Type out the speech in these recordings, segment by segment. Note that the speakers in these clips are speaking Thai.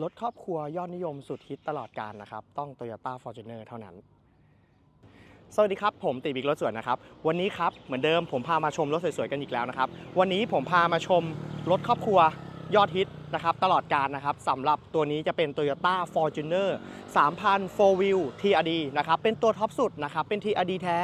รถครอบครัวยอดนิยมสุดฮิตตลอดการนะครับ ต้อง Toyota Fortuner เท่านั้น สวัสดีครับ ผมติบิ๊กรถสวนนะครับ วันนี้ครับ เหมือนเดิมผมพามาชมรถสวยๆกันอีกแล้วนะครับ วันนี้ผมพามาชมรถครอบครัวยอดฮิตนะครับตลอดการนะครับสำหรับตัวนี้จะเป็น Toyota Fortuner 3,000 4 wheel TRD นะครับเป็นตัวท็อปสุดนะครับเป็น TRD แท้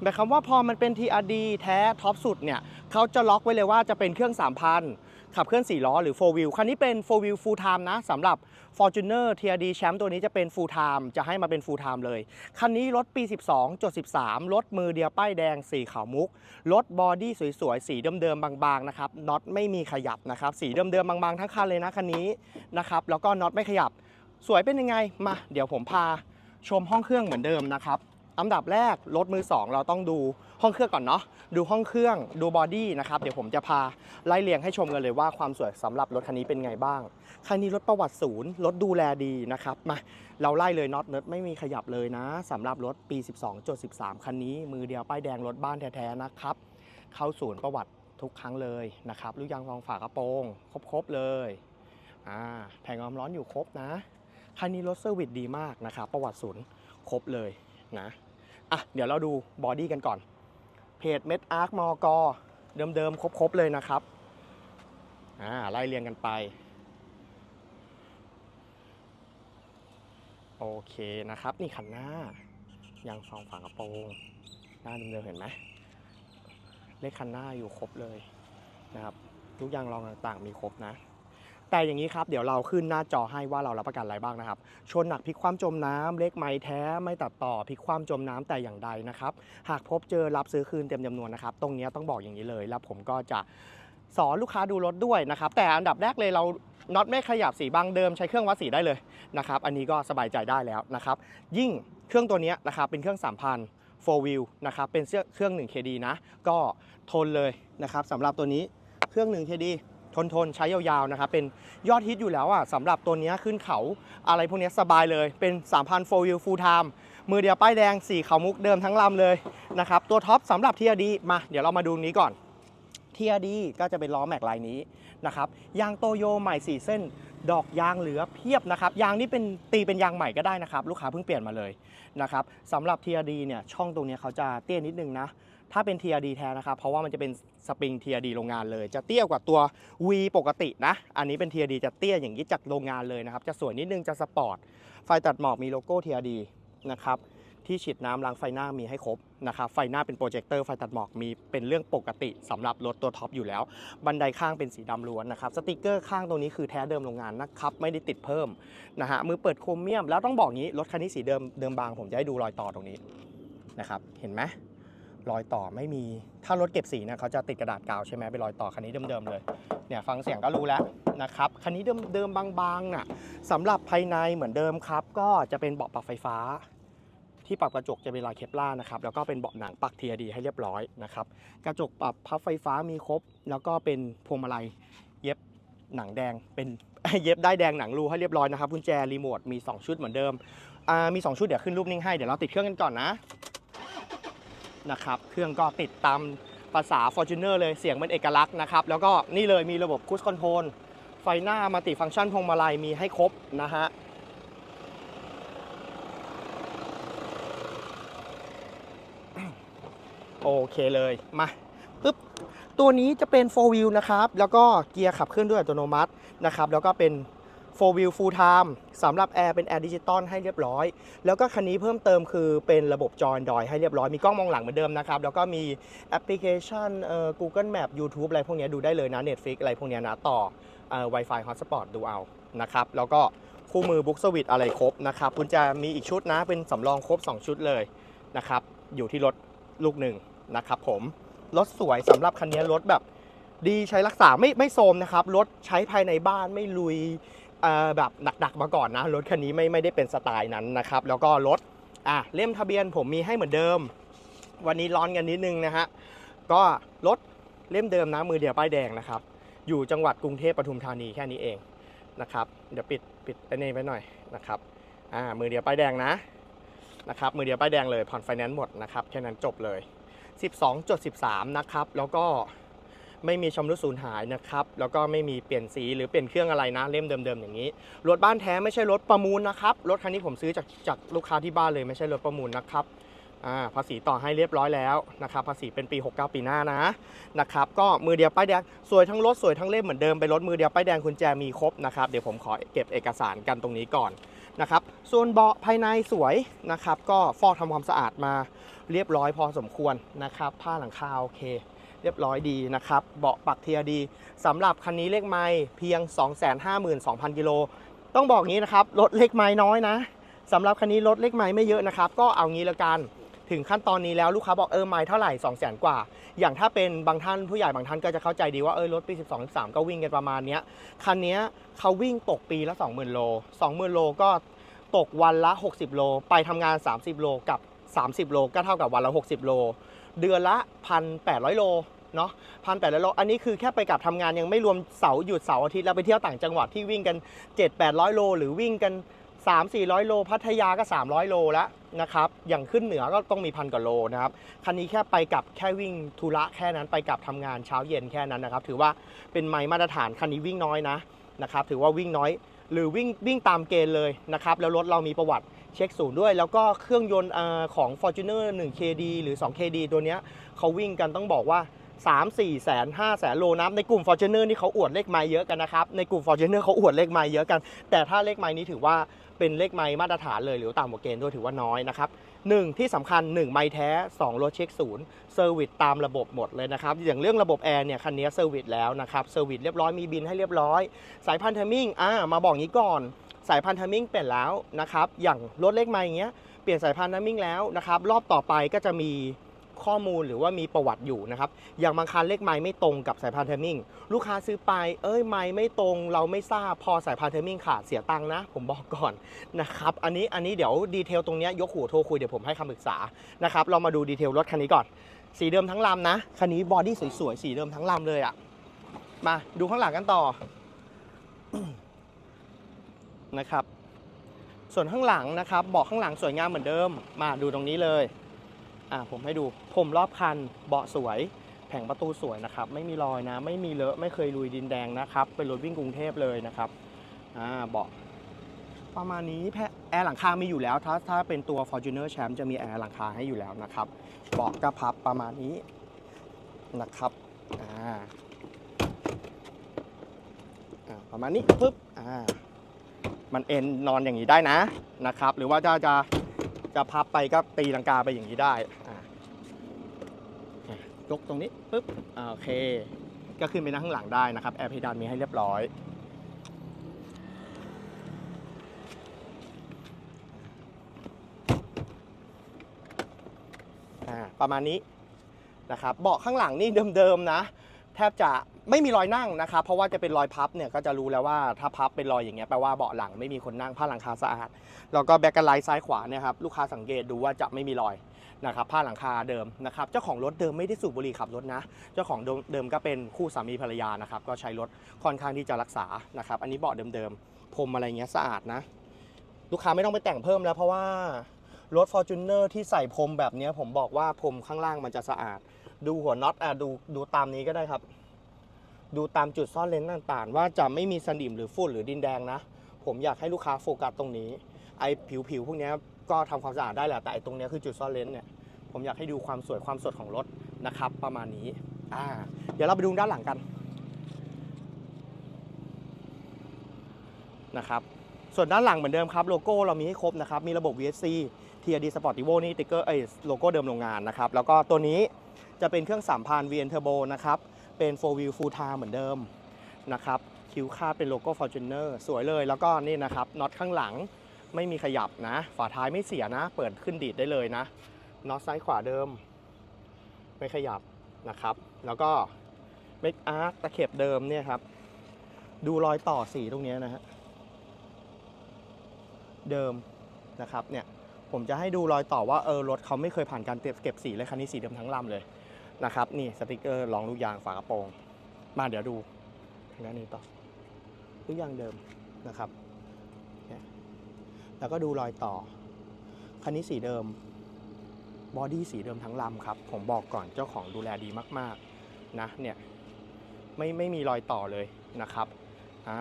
หมายความว่าพอมันเป็น TRD แท้ท็อปสุดเนี่ยเขาจะล็อกไว้เลยว่าจะเป็นเครื่อง 3,000 ขับเคลื่อน 4 ล้อหรือ 4 wheel คันนี้เป็น 4 wheel full time นะสำหรับ Fortuner TRD แชมป์ตัวนี้จะเป็น full time จะให้มาเป็น full time เลย คันนี้รถปี 12จด13 รถมือเดียวป้ายแดง สีขาวมุก รถบอดี้สวยๆ สีเดิมๆบางๆนะครับน็อตไม่มีขยับนะครับ สีเดิมๆบางๆ ทั้งคันเลยนะคันนี้นะครับแล้วก็น็อตไม่ขยับ สวยเป็นยังไงมา เดี๋ยวผมพาชมห้องเครื่องเหมือนเดิมนะครับ อันดับแรกรถมือ 2 เราต้องดูห้องเครื่องก่อนเนาะดูห้องเครื่องดูบอดี้นะครับเดี๋ยวผมจะพาไล่เรียงให้ชมกันเลยว่าความสวยสำหรับรถคันนี้เป็นไงบ้าง คันนี้รถประวัติศูนย์รถดูแลดีนะครับมาเราไล่เลยน็อตเนิร์ดไม่มีขยับเลยนะสำหรับรถปี 12.13 คันนี้ มือเดียวป้ายแดงรถบ้านแท้ๆนะครับเข้าศูนย์ประวัติทุกครั้งเลยนะครับลูกยางรองฝากระโปรงครบๆเลยอ่าแผงความร้อนอยู่ครบนะคันนี้รถเซอร์วิสดีมากนะครับประวัติศูนย์ครบเลยนะ อะเดี๋ยวเราดูบอดี้กันก่อน เพจเม็ดอาร์คมอกเดิมๆครบๆเลยนะครับอ่าไล่เรียงกันไป โอเคนะครับ นี่คันหน้ายางซองฝากระโปรงหน้าเดิมๆเห็นไหมเลขคันหน้าอยู่ครบเลยนะครับ ทุกอย่างรองต่างๆมีครบนะ แต่อย่างนี้ครับ เดี๋ยวเราขึ้นหน้าจอให้ว่าเรารับประกันอะไรบ้างนะครับ ชนหนักพลิกความจมน้ำเลขไม้แท้ไม่ตัดต่อพลิกความจมน้ำแต่อย่างใดนะครับ หากพบเจอรับซื้อคืนเต็มจำนวนนะครับ ตรงนี้ต้องบอกอย่างนี้เลย แล้วผมก็จะสอนลูกค้าดูรถด้วยนะครับ แต่อันดับแรกเลยเราน็อตไม่ขยับสีบางเดิมใช้เครื่องวัดสีได้เลยนะครับ อันนี้ก็สบายใจได้แล้วนะครับ ยิ่งเครื่องตัวนี้นะครับเป็นเครื่อง 3,000 4 wheel นะครับ เป็นเครื่อง 1 KD นะ ก็ทนเลยนะครับสำหรับตัวนี้เครื่อง 1 KD ทนทนใช้ยาวๆนะครับเป็นยอดฮิตอยู่แล้วอะสำหรับตัวนี้ขึ้นเขาอะไรพวกนี้สบายเลยเป็น 3,000 4 wheel full time มือเดียวป้ายแดง 4 เขามุกเดิมทั้งลำเลยนะครับตัวท็อปสำหรับ TRD มาเดี๋ยวเรามาดูนี้ก่อน TRD ก็จะเป็นล้อแม็กลายนี้นะครับยางโตโยใหม่ 4 เส้น ดอกยางเหลือเพียบนะครับยางนี่เป็นตีเป็นยางใหม่ก็ได้นะครับ ลูกค้าเพิ่งเปลี่ยนมาเลยนะครับสำหรับ TRD เนี่ยช่องตรงนี้เขาจะเตี้ยนิดนึงนะ ถ้าเป็น TRD แท้นะครับ เพราะว่ามันจะเป็นสปริง TRD โรงงานเลย จะเตี้ยกว่าตัว V ปกตินะ อันนี้เป็น TRD จะเตี้ยอย่างนี้จากโรงงานเลยนะครับ จะสวยนิดนึง จะสปอร์ต ไฟตัดหมอกมีโลโก้ TRD นะครับ ที่ฉีดน้ำล้างไฟหน้ามีให้ครบนะครับ ไฟหน้าเป็นโปรเจคเตอร์ ไฟตัดหมอกมีเป็นเรื่องปกติสำหรับรถตัวท็อปอยู่แล้ว บันไดข้างเป็นสีดำล้วนนะครับ สติกเกอร์ข้างตรงนี้คือแท้เดิมโรงงานนะครับ ไม่ได้ติดเพิ่มนะฮะ มือเปิดโครเมียม แล้วต้องบอกงี้ รถคันนี้สีเดิมเดิมบาง ผมจะให้ดูรอยต่อตรงนี้นะครับ เห็นไหม รอยต่อไม่มี ถ้ารถเก็บสีเนี่ยเขาจะติดกระดาษกาวใช่ไหมเป็นรอยต่อคันนี้เดิมๆเลย เนี่ยฟังเสียงก็รู้แล้วนะครับ คันนี้เดิมๆบางๆน่ะสำหรับภายในเหมือนเดิมครับ ก็จะเป็นเบาะปรับไฟฟ้า ที่ปรับกระจกจะเป็นลายเคปล่านะครับ แล้วก็เป็นเบาะหนังปักเทียดีให้เรียบร้อยนะครับ กระจกปรับพับไฟฟ้ามีครบ แล้วก็เป็นพวงมาลัยเย็บหนังแดง เป็นเย็บได้แดงหนังรูให้เรียบร้อยนะครับกุญแจรีโมทมี 2 ชุดเหมือนเดิมมี 2 ชุดเดี๋ยวขึ้นรูปนิ่งให้ เดี๋ยวเราติดเครื่องกันก่อนนะ นะครับ เครื่องก็ติดตามภาษา Fortuner เลยเสียงเป็นเอกลักษณ์นะครับ แล้วก็นี่เลยมีระบบคูสคอนโทรลไฟหน้ามัลติฟังก์ชันพวงมาลัยมีให้ครบนะฮะโอเคเลยมาปึ๊บตัวนี้จะเป็น 4 wheel นะครับ แล้วก็เกียร์ขับเคลื่อนด้วยอัตโนมัตินะครับ แล้วก็เป็น 4 wheel full time สำหรับแอร์เป็นแอร์ดิจิตอลให้เรียบร้อย แล้วก็คันนี้เพิ่มเติมคือเป็นระบบจอ Android ให้เรียบร้อย มีกล้องมองหลังเหมือนเดิมนะครับ แล้วก็มีแอปพลิเคชันเอ่อ Google Map YouTube อะไรพวกนี้ดูได้เลยนะ Netflix อะไรพวกนี้นะต่อเอ่อ Wi-Fi Hotspot ดูเอานะครับ แล้วก็คู่มือบุ๊กสวิตอะไรครบนะครับคุณจะมีอีกชุดนะเป็นสำรองครบ 2 ชุดเลยนะครับ อยู่ที่รถลูกหนึ่งนะครับผมรถสวยสำหรับคันนี้รถแบบดีใช้รักษาไม่ไม่โทรมนะครับรถใช้ภายในบ้านไม่ลุย แบบหนักๆมาก่อนนะ รถคันนี้ไม่ไม่ได้เป็นสไตล์นั้นนะครับ แล้วก็รถอะเล่มทะเบียนผมมีให้เหมือนเดิม วันนี้ร้อนกันนิดนึงนะฮะก็รถเล่มเดิมนะมือเดียวป้ายแดงนะครับ อยู่จังหวัดกรุงเทพปทุมธานีแค่นี้เองนะครับเดี๋ยวปิดปิดไอ้นี่ไว้หน่อยนะครับอ่ามือเดียวป้ายแดงนะนะครับมือเดียวป้ายแดงเลยผ่อนไฟแนนซ์หมดนะครับแค่นั้นจบเลย 12.13 นะครับ แล้วก็ ไม่มีชำรุดสูญหายนะครับแล้วก็ไม่มีเปลี่ยนสีหรือเปลี่ยนเครื่องอะไรนะเล่มเดิมๆอย่างนี้รถบ้านแท้ไม่ใช่รถประมูลนะครับรถคันนี้ผมซื้อจากจากลูกค้าที่บ้านเลยไม่ใช่รถประมูลนะครับภาษีต่อให้เรียบร้อยแล้วนะครับภาษีเป็นปี 69 ปีหน้านะนะครับก็มือเดียวป้ายแดงสวยทั้งรถสวยทั้งเล่มเหมือนเดิมเป็นรถมือเดียวป้ายแดงคุณแจมีครบนะครับเดี๋ยวผมขอเก็บเอกสารกันตรงนี้ก่อนนะครับส่วนเบาะภายในสวยนะครับก็ฟอกทำความสะอาดมาเรียบร้อยพอสมควรนะครับผ้าหลังคาโอเค เรียบร้อยดีนะครับ เบาะปักเทียดีสำหรับคันนี้เลขไม้เพียง 252,000 กิโล ต้องบอกงี้นะครับ รถเลขไม้น้อยนะสำหรับคันนี้รถเลขไม้ไม่เยอะนะครับ ก็เอางี้ละกันถึงขั้นตอนนี้แล้วลูกค้าบอกเออไม้เท่าไหร่ 2 0 0 0 0 0กว่า อย่างถ้าเป็นบางท่านผู้ใหญ่บางท่านก็จะเข้าใจดีว่าเออรถปี 12 13 ก็วิ่งกันประมาณเนี้ยคันนี้เขาวิ่งตกปีละ 20,000 โล 20,000 โลก็ตกวันละ 60 โล ไปทำงาน 30 โลกับ 30 โลก็เท่ากับวันละ 60 โล เดือนละ1,800 โลเนาะพันแปดร้อยโลอันนี้คือแค่ไปกลับทำงานยังไม่รวมเสาร์หยุดเสาร์อาทิตย์แล้วไปเที่ยวต่างจังหวัดที่วิ่งกัน 7 800 โล หรือวิ่งกัน 3 400 โล พัทยาก็ 300 โลแล้วนะครับ อย่างขึ้นเหนือก็ต้องมีพันกว่าโลนะครับ คันนี้แค่ไปกลับแค่วิ่งธุระแค่นั้นไปกลับทำงานเช้าเย็นแค่นั้นนะครับ ถือว่าเป็นไม้มาตรฐานคันนี้วิ่งน้อยนะนะครับ ถือว่าวิ่งน้อย หรือวิ่งวิ่งตามเกณฑ์เลยนะครับ แล้วรถเรามีประวัติ เช็คศูนย์ด้วย แล้วก็เครื่องยนต์เอ่อของ Fortuner 1 KD หรือ 2 KD ตัวเนี้ยเขาวิ่งกันต้องบอกว่า 3 4แสน5แสนโลนะในกลุ่ม Fortuner นี่เขาอวดเลขไม้เยอะกันนะครับ ในกลุ่ม Fortuner เขาอวดเลขไม้เยอะกัน แต่ถ้าเลขไม้นี้ถือว่าเป็นเลขไม้มาตรฐานเลยหรือต่ำกว่าเกณฑ์ด้วยถือว่าน้อยนะครับหนึ่งที่สำคัญ 1 ไม้แท้ 2 รถเช็คศูนย์เซอร์วิสตามระบบหมดเลยนะครับ อย่างเรื่องระบบแอร์เนี่ย คันนี้เซอร์วิสแล้วนะครับเซอร์วิสเรียบร้อยมีบินให้เรียบร้อย สายพันธุ์เทมมิ่งอ่ามาบอกงี้ก่อน สายพันธุ์เทมมิ่งเปลี่ยนแล้วนะครับ อย่างรถเล็กมาอย่างเงี้ยเปลี่ยนสายพันธุ์เทมมิ่งแล้วนะครับ รอบต่อไปก็จะมีข้อมูลหรือว่ามีประวัติอยู่นะครับ อย่างบางคันเลขไม้ไม่ตรงกับสายพันธุ์เทมมิ่งลูกค้าซื้อไป เอ้ยไม้ไม่ตรงเราไม่ทราบพอสายพันธุ์เทมมิ่งขาดเสียตังค์นะ ผมบอกก่อนนะครับ อันนี้อันนี้เดี๋ยวดีเทลตรงนี้ยยกหูโทรคุยเดี๋ยวผมให้คำปรึกษานะครับ เรามาดูดีเทลรถคันนี้ก่อน สีเดิมทั้งลำนะ คันนี้บอดี้สวยๆ สีเดิมทั้งลำเลยอะ่ะ มาดูข้างหลังกันต่อ นะครับ ส่วนข้างหลังนะครับเบาะข้างหลังสวยงามเหมือนเดิม มาดูตรงนี้เลยอ่าผมให้ดูผมรอบคันเบาะสวย แผงประตูสวยนะครับ ไม่มีรอยนะ ไม่มีเลอะไม่เคยลุยดินแดงนะครับ เป็นรถวิ่งกรุงเทพเลยนะครับอ่าเบาะประมาณนี้แพแอร์หลังคา มีอยู่แล้ว ถ้าถ้าเป็นตัว Fortuner Champ จะมีแอร์หลังคาให้อยู่แล้วนะครับเบาะกระพับประมาณนี้นะครับอ่าอ่าประมาณนี้ปึ๊บอ่า มันเอ็นนอนอย่างนี้ได้นะนะครับ หรือว่าจะจะจะพับไปก็ตีลังกาไปอย่างนี้ได้ยกตรงนี้ปุ๊บโอเค ก็ขึ้นไปนั่งข้างหลังได้นะครับแอร์เพดานมีให้เรียบร้อยประมาณนี้นะครับเบาะข้างหลังนี่เดิมๆนะ แทบจะไม่มีรอยนั่งนะครับเพราะว่าจะเป็นรอยพับเนี่ยก็จะรู้แล้วว่าถ้าพับเป็นรอยอย่างเงี้ยแปลว่าเบาะหลังไม่มีคนนั่งผ้าหลังคาสะอาดแล้วก็แบ็กไลท์ซ้ายขวาเนี่ยครับลูกค้าสังเกตดูว่าจะไม่มีรอยนะครับผ้าหลังคาเดิมนะครับเจ้าของรถเดิมไม่ได้สูบบุหรี่ขับรถนะ เจ้าของเดิมก็เป็นคู่สามีภรรยานะครับก็ใช้รถค่อนข้างที่จะรักษานะครับอันนี้เบาะเดิมๆพรมอะไรเงี้ยสะอาดนะ ลูกค้าไม่ต้องไปแต่งเพิ่มแล้วเพราะว่ารถ Fortuner ที่ใส่พรมแบบเนี้ยผมบอกว่าพรมข้างล่างมันจะสะอาด ดูหัวน็อตอะดูดูตามนี้ก็ได้ครับ ดูตามจุดซ่อนเลนส์ต่างๆ ว่าจะไม่มีสนิมหรือฝุ่นหรือดินแดงนะ ผมอยากให้ลูกค้าโฟกัสตรงนี้ ไอ้ผิวๆพวกนี้ก็ทำความสะอาดได้แหละแต่ไอ้ตรงนี้คือจุดซ่อนเลนส์เนี่ยผมอยากให้ดูความสวยความสดของรถนะครับ ประมาณนี้อ่าเดี๋ยวเราไปดูด้านหลังกันนะครับส่วนด้านหลังเหมือนเดิมครับโลโก้เรามีให้ครบนะครับ มีระบบ VSC TRD Sportivo นี่ติ๊กเกอร์เอ้ยโลโก้เดิมโรงงานนะครับ แล้วก็ตัวนี้ จะเป็นเครื่อง3,000 VN Turbo นะครับ เป็น 4 wheel full time เหมือนเดิมนะครับ คิ้วคาดเป็นโลโก้ Fortuner สวยเลย แล้วก็นี่นะครับน็อตข้างหลังไม่มีขยับนะ ฝาท้ายไม่เสียนะ เปิดขึ้นดีดได้เลยนะน็อตซ้ายขวาเดิม ไม่ขยับนะครับ แล้วก็เมกอาร์ตตะเข็บเดิมเนี่ยครับ ดูรอยต่อสีตรงนี้นะฮะเดิมนะครับเนี่ยผมจะให้ดูรอยต่อว่าเออรถเขาไม่เคยผ่านการเก็บสีเลยคันนี้สีเดิมทั้งลำเลย นะครับนี่สติกเกอร์รองลูกยางฝากระโปรง มาเดี๋ยวดูทางด้านนี้ต่อลูกยางเดิมนะครับ แล้วก็ดูรอยต่อ คันนี้สีเดิม บอดี้สีเดิมทั้งลำครับ ผมบอกก่อนเจ้าของดูแลดีมากๆนะเนี่ยไม่ไม่มีรอยต่อเลยนะครับอ่า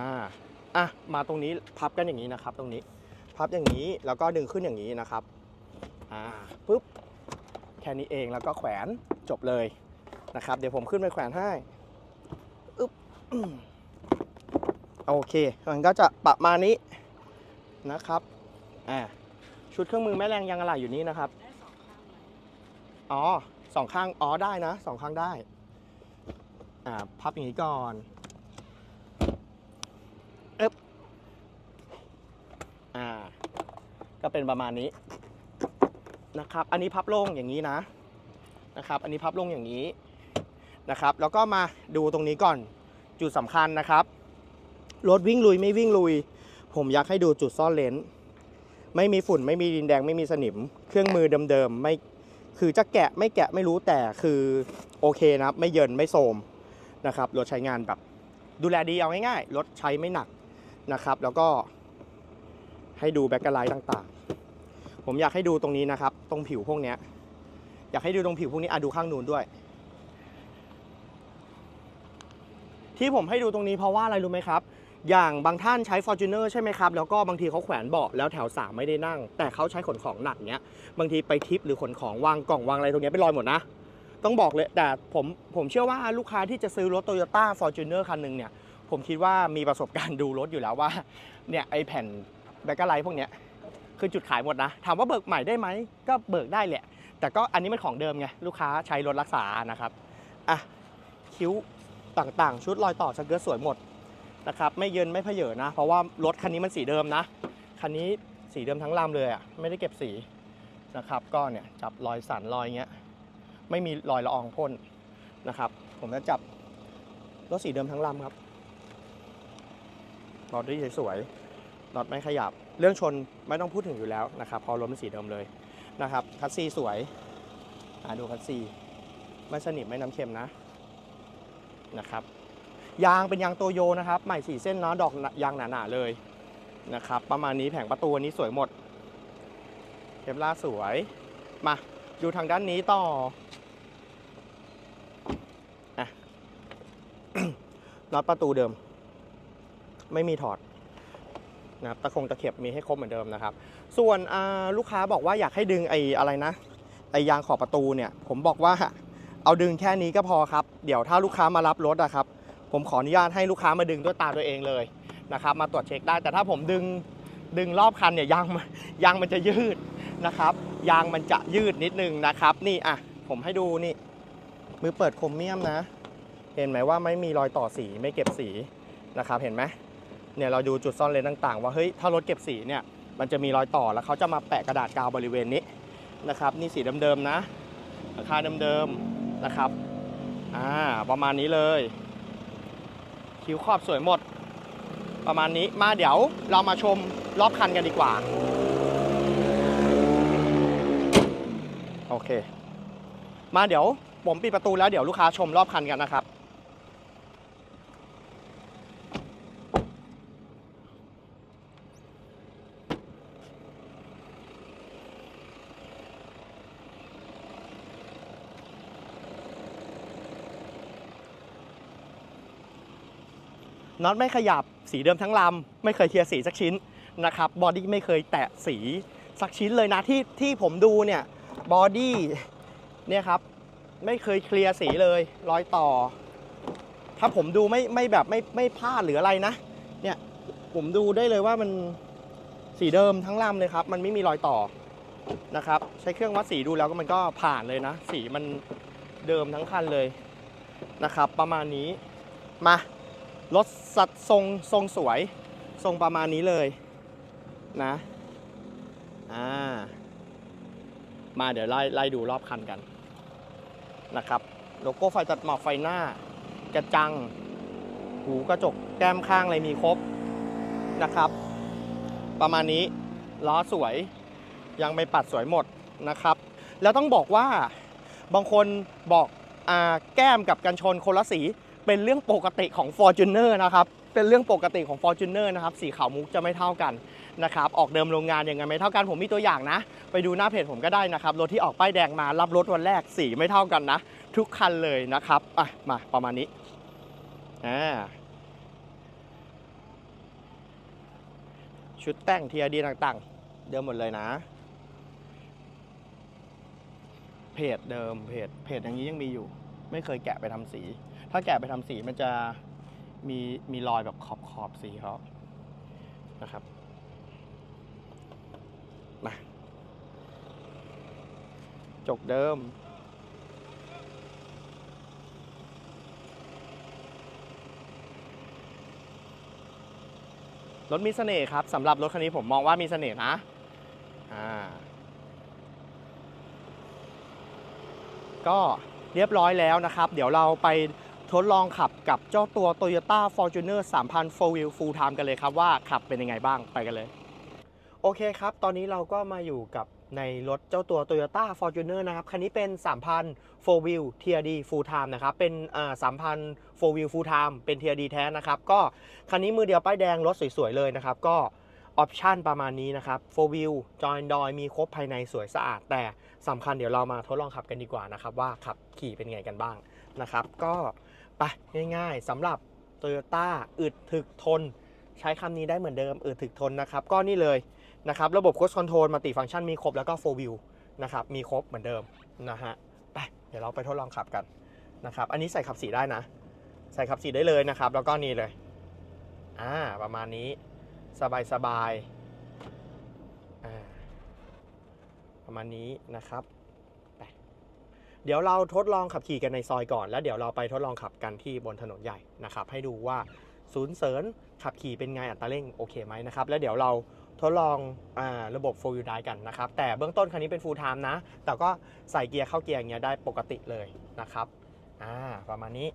อะมาตรงนี้พับกันอย่างนี้นะครับ ตรงนี้พับอย่างนี้แล้วก็ดึงขึ้นอย่างนี้นะครับอ่าปุ๊บแค่นี้เองแล้วก็แขวน จบเลยนะครับ เดี๋ยวผมขึ้นไปแขวนให้อึ๊บโอเค มันก็จะประมาณนี้นะครับอ่าชุดเครื่องมือแม่แรงยางอะไหล่อยู่นี่นะครับอ๋อสองข้างอ๋อได้นะสองข้างได้อ่าพับอย่างนี้ก่อนอึ๊บอ่าก็เป็นประมาณนี้นะครับ อันนี้พับโล่งอย่างนี้นะ นะครับ อันนี้พับลงอย่างนี้นะครับ แล้วก็มาดูตรงนี้ก่อนจุดสำคัญนะครับ รถวิ่งลุยไม่วิ่งลุย ผมอยากให้ดูจุดซ่อนเลนไม่มีฝุ่นไม่มีดินแดงไม่มีสนิม เครื่องมือเดิมๆไม่คือจะแกะไม่แกะไม่รู้แต่คือโอเคนะครับไม่เยินไม่โทมนะครับรถใช้งานแบบ ดูแลดีเอาง่ายๆรถใช้ไม่หนักนะครับ แล้วก็ให้ดูแบ็กกไลท์ต่างๆ ผมอยากให้ดูตรงนี้นะครับ ตรงผิวพวกเนี้ย อยากให้ดูตรงผิวพวกนี้อะดูข้างนู้นด้วย ที่ผมให้ดูตรงนี้เพราะว่าอะไรรู้ไหมครับ อย่างบางท่านใช้ Fortuner ใช่ไหมครับ แล้วก็บางทีเขาแขวนเบาะแล้วแถวสามไม่ได้นั่ง แต่เขาใช้ขนของหนักเนี้ย บางทีไปทิปหรือขนของวางกล่องวางอะไรตรงนี้เป็นรอยหมดนะ ต้องบอกเลย แต่ผมผมเชื่อว่าลูกค้าที่จะซื้อรถ Toyota Fortuner คันหนึ่งเนี่ยผมคิดว่ามีประสบการณ์ดูรถอยู่แล้วว่าเนี่ยไอแผ่นแบกไลท์พวกเนี้ยคือจุดขายหมดนะ ถามว่าเบิกใหม่ได้ไหมก็เบิกได้แหละ แต่ก็อันนี้มันของเดิมไง ลูกค้าใช้รถรักษานะครับอะคิ้วต่างๆ ชุดรอยต่อสเกิร์ตสวยหมดนะครับไม่เยินไม่เพเยอนะ เพราะว่ารถคันนี้มันสีเดิมนะ คันนี้สีเดิมทั้งลำเลยอะไม่ได้เก็บสีนะครับก็เนี่ยจับรอยสันรอยเงี้ยไม่มีรอยละอองพ่นนะครับ ผมจะจับรถสีเดิมทั้งลำครับรถที่สวยๆรถไม่ขยับ เรื่องชนไม่ต้องพูดถึงอยู่แล้วนะครับ พอรถมันสีเดิมเลย นะครับ คัสซีสวยอ่าดูคัสซีไม่สนิมไม่น้ำเค็มนะนะครับยางเป็นยางโตโยนะครับ ใหม่สี่เส้นเนาะดอกยางหนาๆเลยนะครับ ประมาณนี้แผงประตูนี้สวยหมดเคปล่าสวย มาดูทางด้านนี้ต่ออะน็อตประตูเดิม ไม่มีถอดนะครับตะคงตะเข็บมีให้ครบเหมือนเดิมนะครับ ส่วนลูกค้าบอกว่าอยากให้ดึงไอ้อะไรนะไอ้ยางขอบประตูเนี่ย ผมบอกว่าเอาดึงแค่นี้ก็พอครับ เดี๋ยวถ้าลูกค้ามารับรถอะครับ ผมขออนุญาตให้ลูกค้ามาดึงด้วยตาตัวเองเลยนะครับ มาตรวจเช็คได้ แต่ถ้าผมดึงดึงรอบคันเนี่ยยางมันยางมันจะยืดนะครับ ยางมันจะยืดนิดนึงนะครับ นี่อะผมให้ดูนี่ มือเปิดโครเมียมนะ เห็นไหมว่าไม่มีรอยต่อสีไม่เก็บสีนะครับ เห็นไหมเนี่ยเราดูจุดซ่อนเลนต่าง ๆ ว่าเฮ้ยถ้ารถเก็บสีเนี่ย มันจะมีรอยต่อแล้วเขาจะมาแปะกระดาษกาวบริเวณนี้นะครับนี่สีเดิมๆนะราคาเดิมๆนะครับอ่าประมาณนี้เลย คิ้วขอบสวยหมด ประมาณนี้มาเดี๋ยวเรามาชมรอบคันกันดีกว่า โอเค มาเดี๋ยวผมปิดประตูแล้วเดี๋ยวลูกค้าชมรอบคันกันนะครับ น็อตไม่ขยับสีเดิมทั้งลำไม่เคยเคลียร์สีสักชิ้นนะครับบอดี้ไม่เคยแตะสีสักชิ้นเลยนะที่ที่ผมดูเนี่ยบอดี้เนี่ยครับไม่เคยเคลียร์สีเลยรอยต่อ ถ้าผมดูไม่ไม่แบบไม่ไม่พลาดหรืออะไรนะเนี่ยผมดูได้เลยว่ามันสีเดิมทั้งลำเลยครับ มันไม่มีรอยต่อนะครับ ใช้เครื่องวัดสีดูแล้วก็มันก็ผ่านเลยนะ สีมันเดิมทั้งคันเลยนะครับ ประมาณนี้มา รถสัดทรงทรงสวย ทรงประมาณนี้เลยนะอ่ามาเดี๋ยวไล่ไล่ดูรอบคันกันนะครับโลโก้ไฟตัดหมอกไฟหน้ากระจัง หูกระจกแก้มข้างอะไรมีครบนะครับ ประมาณนี้ล้อสวยยังไม่ปัดสวยหมดนะครับ แล้วต้องบอกว่าบางคนบอกอแก้มกับกันชนคนละสี เป็นเรื่องปกติของ Fortuner นะครับ เป็นเรื่องปกติของ Fortuner นะครับ สีขาวมุกจะไม่เท่ากันนะครับ ออกเดิมโรงงานยังไงไม่เท่ากัน ผมมีตัวอย่างนะ ไปดูหน้าเพจผมก็ได้นะครับ รถที่ออกป้ายแดงมารับรถวันแรกสีไม่เท่ากันนะ ทุกคันเลยนะครับ อะ มาประมาณนี้ อ่า ชุดแต่งทีดีต่างๆ เดิมหมดเลยนะ เพจเดิม เพจ เพจอย่างนี้ยังมีอยู่ ไม่เคยแกะไปทำสี ถ้าแกะไปทำสีมันจะมีมีรอยแบบขอบขอบสีเขานะครับมาจกเดิม รถมีเสน่ห์ครับสำหรับรถคันนี้ผมมองว่ามีเสน่ห์นะอ่าก็เรียบร้อยแล้วนะครับ เดี๋ยวเราไป ทดลองขับกับเจ้าตัว Toyota Fortuner 3,000 4 wheel full time กันเลยครับว่าขับเป็นยังไงบ้างไปกันเลย โอเคครับ ตอนนี้เราก็มาอยู่กับในรถเจ้าตัว Toyota Fortuner นะครับ คันนี้เป็น 3,000 4 wheel TRD full time นะครับ เป็นอ่า3,000 4 wheel full time เป็น TRD แท้นะครับ ก็คันนี้มือเดียวป้ายแดงรถสวยๆเลยนะครับ ก็ออปชันประมาณนี้นะครับ4 wheel join d o มีครบภายในสวยสะอาด แต่สำคัญเดี๋ยวเรามาทดลองขับกันดีกว่านะครับ ว่าขับขี่เป็นไงกันบ้างนะครับ ก็ ไปง่ายๆสำหรับ Toyota อึดถึกทน ใช้คำนี้ได้เหมือนเดิมอึดถึกทนนะครับ ก็นี่เลยนะครับ ระบบ Coast Control มัลติฟังชันมีครบแล้วก็4 wheel นะครับ มีครบเหมือนเดิมนะฮะไปเดี๋ยวเราไปทดลองขับกันนะครับ อันนี้ใส่ขับสีได้นะ ใส่ขับสีได้เลยนะครับ แล้วก็นี่เลยอ่าประมาณนี้สบายสบายๆประมาณนี้นะครับ เดี๋ยวเราทดลองขับขี่กันในซอยก่อน แล้วเดี๋ยวเราไปทดลองขับกันที่บนถนนใหญ่นะครับ ให้ดูว่าศูนย์เสริญขับขี่เป็นไงอัตราเร่งโอเคไหมนะครับ แล้วเดี๋ยวเราทดลองอระบบ4 wheel drive กันนะครับ แต่เบื้องต้นคันนี้เป็น full time นะ แต่ก็ใส่เกียร์เข้าเกียร์อย่างเงี้ยได้ปกติเลยนะครับอ่าประมาณนี้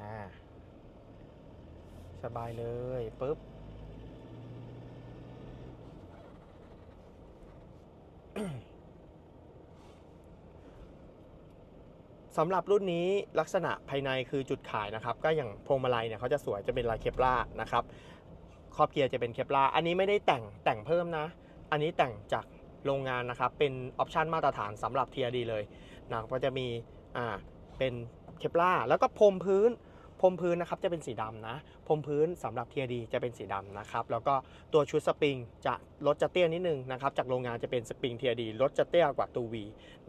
อ่าสบายเลยปุ๊บ สำหรับรุ่นนี้ลักษณะภายในคือจุดขายนะครับ ก็อย่างพวงมาลัยเนี่ยเขาจะสวยจะเป็นลายเคปลานะครับครอบเกียร์จะเป็นเคปลาอันนี้ไม่ได้แต่งแต่งเพิ่มนะ อันนี้แต่งจากโรงงานนะครับ เป็นออปชันมาตรฐานสำหรับ TRD เลยนะก็จะมีอ่าเป็นเคปลาแล้วก็พรมพื้นพรมพื้นนะครับจะเป็นสีดำนะพรมพื้นสำหรับ TRD จะเป็นสีดำนะครับ แล้วก็ตัวชุดสปริงจะรถจะเตี้ยนิดนึงนะครับจากโรงงานจะเป็นสปริง TRD รถจะเตี้ยกว่าตัว V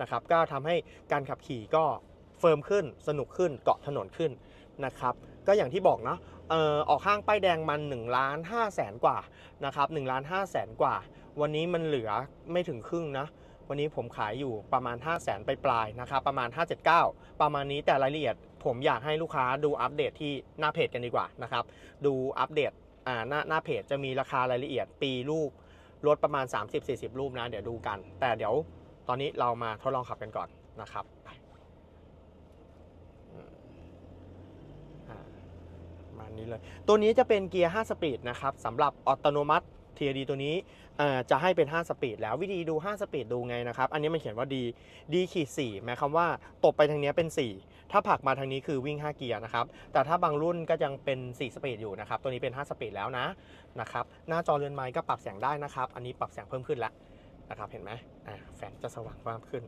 นะครับก็ทำให้การขับขี่ก็ เฟิร์มขึ้น สนุกขึ้น เกาะถนนขึ้นนะครับ ก็อย่างที่บอกเนาะเอ่อออกห้างป้ายแดงมัน1ล้าน5แสนกว่านะครับ1ล้าน5แสนกว่า วันนี้มันเหลือไม่ถึงครึ่งนะ วันนี้ผมขายอยู่ประมาณ 5 0 0แสนไปปลายๆนะครับ ประมาณ 579 ประมาณนี้แต่รายละเอียด ผมอยากให้ลูกค้าดูอัปเดตที่หน้าเพจกันดีกว่านะครับ ดูอัปเดตอ่าหน้าหน้าเพจจะมีราคารายละเอียดปีรูปรถประมาณ 30-40 รูปนะ เดี๋ยวดูกัน แต่เดี๋ยวตอนนี้เรามาทดลองขับกันก่อนนะครับไปอืมอ่าประ มานี้เลย ตัวนี้จะเป็นเกียร์ 5 สปีดนะครับสำหรับอัตโนมัติ TRD ตัวนี้จะให้เป็น 5 สปีดแล้ววิธีดู 5 สปีดดูไงนะครับ อันนี้มันเขียนว่า D D ขีด4หมายความว่าตบไปทางนี้เป็น 4 ถ้าผักมาทางนี้คือวิ่ง 5 เกียร์นะครับ แต่ถ้าบางรุ่นก็ยังเป็น 4 สปีดอยู่นะครับ ตัวนี้เป็น 5 สปีดแล้วนะนะครับ หน้าจอเรือนไม้ก็ปรับเสียงได้นะครับ อันนี้ปรับเสียงเพิ่มขึ้นแล้วนะครับ เห็นไหมอ่าแฟนจะสว่างมากขึ้น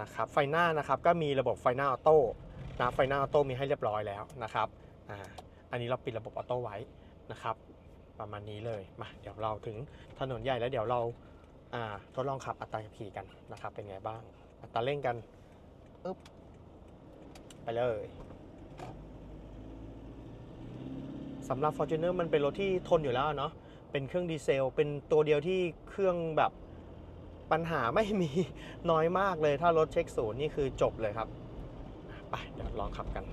นะครับไฟหน้านะครับก็มีระบบไฟหน้าออโต้นะไฟหน้าออโต้มีให้เรียบร้อยแล้วนะครับอ่าอันนี้เราปิดระบบออโต้ไว้นะครับ ประมาณนี้เลยมาเดี๋ยวเราถึงถนนใหญ่แล้วเดี๋ยวเราอ่าทดลองขับอัตราขับขี่กันนะครับ เป็นไงบ้างอัตราเร่งกันอึ๊บไปเลยสำหรับ Fortuner มันเป็นรถที่ทนอยู่แล้วเนาะเป็นเครื่องดีเซล เป็นตัวเดียวที่เครื่องแบบ ปัญหาไม่มีน้อยมากเลย ถ้ารถเช็คศูนย์นี่คือจบเลยครับ ไปเดี๋ยวลองขับกัน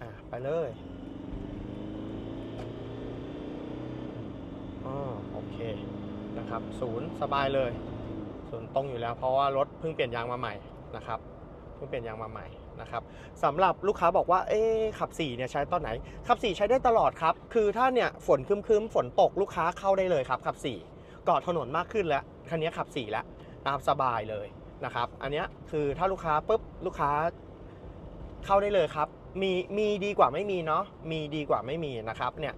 อะไปเลยอ๋อโอเคนะครับศูนย์สบายเลย ศูนย์ตรงอยู่แล้วเพราะว่ารถเพิ่งเปลี่ยนยางมาใหม่นะครับ เพิ่งเปลี่ยนยางมาใหม่ นะครับสำหรับลูกค้าบอกว่าเอ๊ขับ4เนี่ยใช้ตอนไหน ขับ 4 ใช้ได้ตลอดครับ คือถ้าเนี่ยฝนคึ้มๆ ฝนตกลูกค้าเข้าได้เลยครับขับ 4 เกาะถนนมากขึ้นแล้วคันนี้ขับ 4 แล้วนะครับสบายเลยนะครับ อันนี้คือถ้าลูกค้าปุ๊บลูกค้าเข้าได้เลยครับ มีมีดีกว่าไม่มีเนาะมีดีกว่าไม่มีนะครับเนี่ย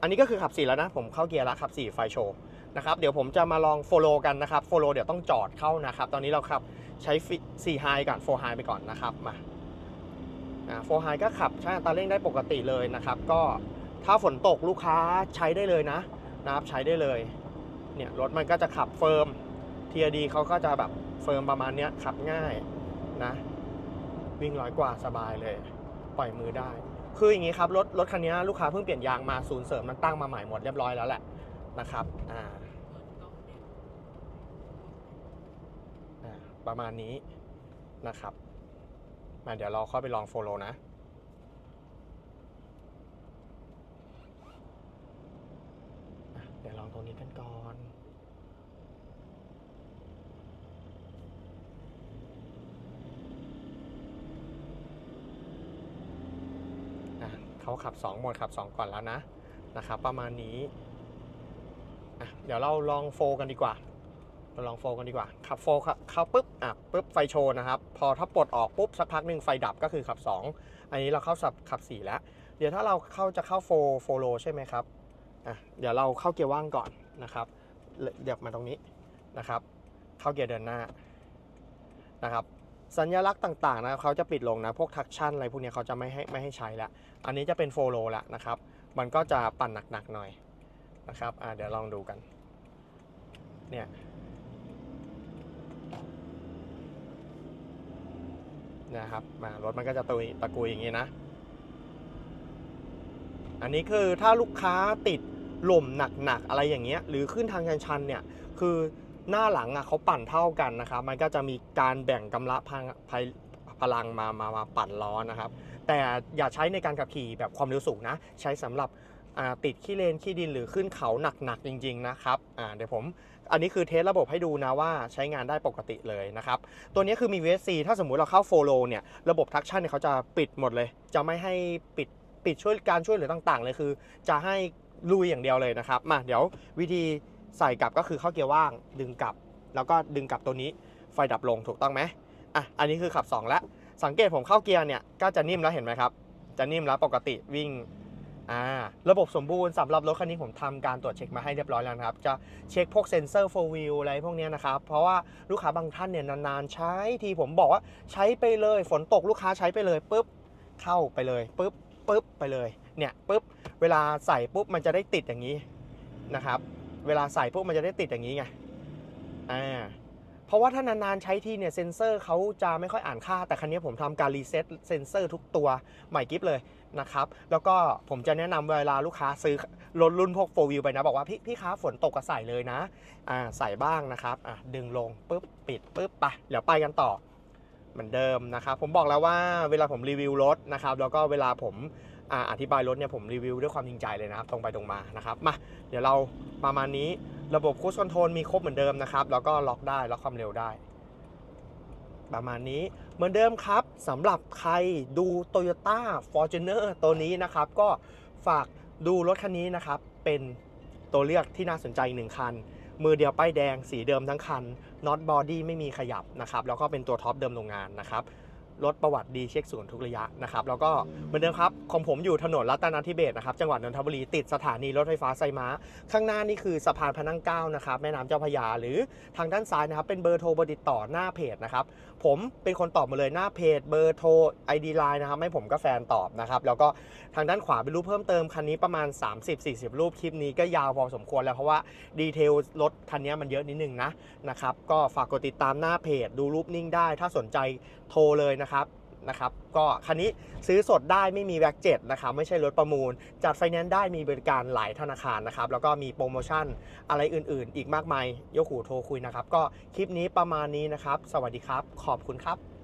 อันนี้ก็คือขับ 4 แล้วนะ ผมเข้าเกียร์แล้วขับ 4 ไฟโชว์นะครับเดี๋ยวผมจะมาลองโฟโลกันนะครับโฟโลเดี๋ยวต้องจอดเข้านะครับ ตอนนี้เราขับใช้4 high ก่อน4 high ไปก่อนนะครับมา โฟไฮก็ขับใช้อัตราเร่งได้ปกติเลยนะครับ ก็ถ้าฝนตกลูกค้าใช้ได้เลยนะนะครับใช้ได้เลยเนี่ยรถมันก็จะขับเฟิร์ม TRD เขาก็จะแบบเฟิร์มประมาณเนี้ยขับง่ายนะวิ่งร้อยกว่าสบายเลย ปล่อยมือได้ คืออย่างนี้ครับรถรถคันนี้ลูกค้าเพิ่งเปลี่ยนยางมาศูนย์เสริมมันตั้งมาใหม่หมดเรียบร้อยแล้วแหละนะครับอ่าประมาณนี้นะครับ มาเดี๋ยวเราเข้าไปลองโฟโลนะ เดี๋ยวลองตรงนี้กันก่อนอะเขาขับ 2 โหมดขับ 2 ก่อนแล้วนะนะครับ ประมาณนี้ เดี๋ยวเราลองโฟกันดีกว่า เราลองโฟกันดีกว่า ขับโฟครับเข้าปุ๊บ อะปุ๊บไฟโชว์นะครับ พอถ้าปลดออกปุ๊บสักพักหนึ่งไฟดับก็คือขับ 2 อันนี้เราเข้าสับขับ 4 แล้ว เดี๋ยวถ้าเราเข้าจะเข้าโฟโฟโลใช่ไหมครับ อะเดี๋ยวเราเข้าเกียร์ว่างก่อนนะครับ เดี๋ยวมาตรงนี้นะครับ เข้าเกียร์เดินหน้านะครับ สัญลักษณ์ต่างๆนะเขาจะปิดลงนะ พวกทักชั่นอะไรพวกนี้เขาจะไม่ให้ไม่ให้ใช้แล้วอันนี้จะเป็นโฟโลแล้วนะครับ มันก็จะปั่นหนักๆหน่อยนะครับ อ่าเดี๋ยวลองดูกัน เนี่ย นะครับรถมันก็จะตุยตะกุยอย่างนี้นะ อันนี้คือถ้าลูกค้าติดหล่มหนักๆอะไรอย่างเงี้ย หรือขึ้นทางชันๆเนี่ยคือหน้าหลังอะเขาปั่นเท่ากันนะครับ มันก็จะมีการแบ่งกำลังพลังพลังมามามาปั่นล้อนะครับ แต่อย่าใช้ในการขับขี่แบบความเร็วสูงนะ ใช้สำหรับติดขี้เลนขี้ดินหรือขึ้นเขาหนักๆจริง ๆ นะครับเดี๋ยวผม อันนี้คือเทสระบบให้ดูนะว่าใช้งานได้ปกติเลยนะครับ ตัวนี้คือมี VSC ถ้าสมมุติเราเข้าโฟโลเนี่ย ระบบทักชั่นเนี่ยเขาจะปิดหมดเลย จะไม่ให้ปิดปิดช่วยการช่วยเหลือต่างๆ เลยคือ จะให้ลุยอย่างเดียวเลยนะครับมาเดี๋ยววิธีใส่กลับก็คือเข้าเกียร์ว่างดึงกลับ แล้วก็ดึงกลับตัวนี้ไฟดับลงถูกต้องไหมอะอันนี้คือขับ 2 แล้ว สังเกตผมเข้าเกียร์เนี่ยก็จะนิ่มแล้วเห็นไหมครับ จะนิ่มแล้วปกติวิ่ง อ่าระบบสมบูรณ์สำหรับรถคันนี้ผมทำการตรวจเช็คมาให้เรียบร้อยแล้วนะครับ จะเช็คพวกเซ็นเซอร์โฟวิลอะไรพวกนี้นะครับ เพราะว่าลูกค้าบางท่านเนี่ยนานๆใช้ทีผมบอกว่าใช้ไปเลย ฝนตกลูกค้าใช้ไปเลยปุ๊บเข้าไปเลยปุ๊บปุ๊บไปเลยเนี่ยปุ๊บเวลาใส่ปุ๊บมันจะได้ติดอย่างนี้นะครับ เวลาใส่ปุ๊บมันจะได้ติดอย่างนี้ไงอ่า เพราะว่าถ้านานๆใช้ทีเนี่ยเซ็นเซอร์เขาจะไม่ค่อยอ่านค่า แต่คันนี้ผมทำการรีเซ็ตเซ็นเซอร์ทุกตัวใหม่กิฟเลยนะครับ แล้วก็ผมจะแนะนำเวลาลูกค้าซื้อรถรุ่นพวกโฟวิลไปนะ บอกว่าพี่พี่ค้าฝนตกก็ใส่เลยนะอ่าใส่บ้างนะครับอะดึงลงปุ๊บปิดปุ๊บไปเดี๋ยวไปกันต่อเหมือนเดิมนะครับ ผมบอกแล้วว่าเวลาผมรีวิวรถนะครับ แล้วก็เวลาผมอาอธิบายรถเนี่ยผมรีวิวด้วยความจริงใจเลยนะครับ ตรงไปตรงมานะครับมาเดี๋ยวเราประมาณนี้ ระบบคูสคอนโทรลมีครบเหมือนเดิมนะครับ แล้วก็ล็อกได้ ล็อกความเร็วได้ ประมาณนี้เหมือนเดิมครับสำหรับใครดู Toyota Fortuner ตัวนี้นะครับ ก็ฝากดูรถคันนี้นะครับ เป็นตัวเลือกที่น่าสนใจหนึ่งคัน มือเดียวป้ายแดงสีเดิมทั้งคันน็อตบอดี้ไม่มีขยับนะครับ แล้วก็เป็นตัวท็อปเดิมโรงงานนะครับ รถประวัติดีเช็คศูนย์ทุกระยะนะครับแล้วก็เหมือนเดิมครับของผมอยู่ถนนรัตนาธิเบศนะครับจังหวัดนนทบุรีติดสถานีรถไฟฟ้าไซม้า ข้างหน้านี่คือสะพานพระนั่งเก้านะครับแม่น้ำเจ้าพระยา หรือทางด้านซ้ายนะครับเป็นเบอร์โทรบติดต่อหน้าเพจนะครับผมเป็นคนตอบมาเลยหน้าเพจเบอร์โทร ID Line นะครับให้ผมก็แฟนตอบนะครับแล้วก็ทางด้านขวาเป็นรูปเพิ่มเติมคันนี้ประมาณ 30-40 รูปคลิปนี้ก็ยาวพอสมควรแล้วเพราะว่าดีเทลรถคันนี้มันเยอะนิดนึงนะนะครับก็ฝากกดติดตามหน้าเพจดูรูปนิ่งได้ ถ้าสนใจ โทรเลยนะครับนะครับก็คันนี้ซื้อสดได้ไม่มีแว็กเจ็ดนะครับไม่ใช่รถประมูล จัดไฟแนนซ์ได้มีบริการหลายธนาคารนะครับแล้วก็มีโปรโมชั่นอะไรอื่นๆ อีกมากมายยกหูโทรคุยนะครับ ก็คลิปนี้ประมาณนี้นะครับ สวัสดีครับ ขอบคุณครับ